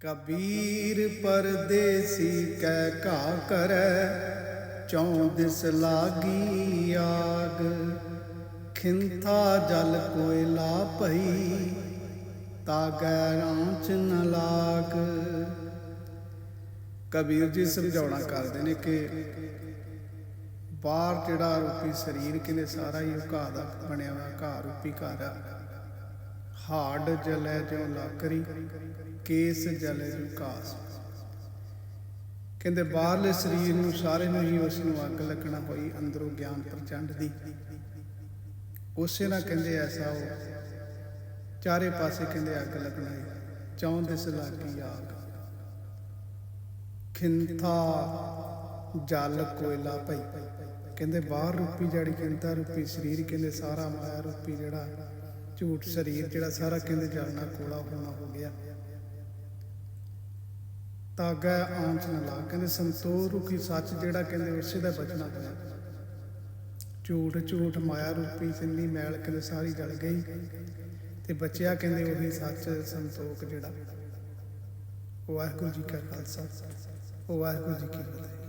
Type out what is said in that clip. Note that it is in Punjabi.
ਕਬੀਰ ਪਰਦੇਸੀ ਕੈ ਘਾ ਕਰੈ, ਚੌਂ ਦਿਸ ਲਾਗੀ ਆਗ। ਖਿੰਥਾ ਜਲ ਕੋਇਲਾ ਭਈ, ਤਾਗੈ ਰਾਂਚ ਨ ਲਾਗ। ਕਬੀਰ ਜੀ ਸਮਝਾਉਣਾ ਕਰਦੇ ਨੇ ਕਿ ਬਾਹਰ ਜਿਹੜਾ ਰੂਪੀ ਸਰੀਰ ਕਿਨੇ ਸਾਰਾ ਹੀ ਉਹ ਘਾਹ ਦਾ ਬਣਿਆ ਹੋਇਆ, ਘਾਹ ਰੂਪੀ ਘਰ ਆ ਹਾੜ ਜਲੈ ਜੋ ਲਾਕਰੀ ਕੇਸ ਜਲੇ ਵਿਕਾਸ ਕਹਿੰਦੇ ਬਾਹਰਲੇ ਸਰੀਰ ਨੂੰ ਸਾਰੇ ਨੂੰ ਹੀ ਉਸ ਨੂੰ ਅੱਗ ਲੱਗਣਾ ਹੋਈ ਅੰਦਰੋਂ ਗਿਆਨ ਪ੍ਰਚੰਡ ਦੀ। ਉਸੇ ਨਾਲ ਕਹਿੰਦੇ ਐਸਾ ਉਹ, ਚਾਰੇ ਪਾਸੇ ਕਹਿੰਦੇ ਅੱਗ ਲੱਗਣਾ ਹੈ ਚੌਂ ਦਿਸ ਲਾਗੀ ਆਗ। ਖਿੰਥਾ ਜਲ ਕੋਇਲਾ ਪਈ ਕਹਿੰਦੇ ਬਾਹਰ ਰੂਪੀ ਜਿਹੜੀ ਖਿੰਥਾ ਰੂਪੀ ਸਰੀਰ, ਕਹਿੰਦੇ ਸਾਰਾ ਮਾਇਆ ਰੂਪੀ ਜਿਹੜਾ ਝੂਠ ਸਰੀਰ, ਜਿਹੜਾ ਸਾਰਾ ਕਹਿੰਦੇ ਜਲਣਾ ਕੋਲਾ ਹੋਣਾ ਹੋ ਗਿਆ। ਤਾਗਾ ਆਂਚ ਨਾ ਲਾ ਕਹਿੰਦੇ ਸੰਤੋਖ ਰੂਪੀ ਸੱਚ ਜਿਹੜਾ ਕਹਿੰਦੇ ਉਸੇ ਦਾ ਬਚਣਾ ਪਿਆ ਝੂਠ ਝੂਠ ਮਾਇਆ ਰੂਪੀ ਸਿੰਨੀ ਮੈਲ ਕਹਿੰਦੇ ਸਾਰੀ ਜਲ ਗਈ ਤੇ ਬਚਿਆ ਕਹਿੰਦੇ ਉਹੀ ਸੱਚ ਸੰਤੋਖ ਜਿਹੜਾ। ਵਾਹਿਗੁਰੂ ਜੀ ਕਾ ਖਾਲਸਾ ਉਹ ਵਾਹਿਗੁਰੂ ਜੀ ਕੀ ਫਤਿਹ।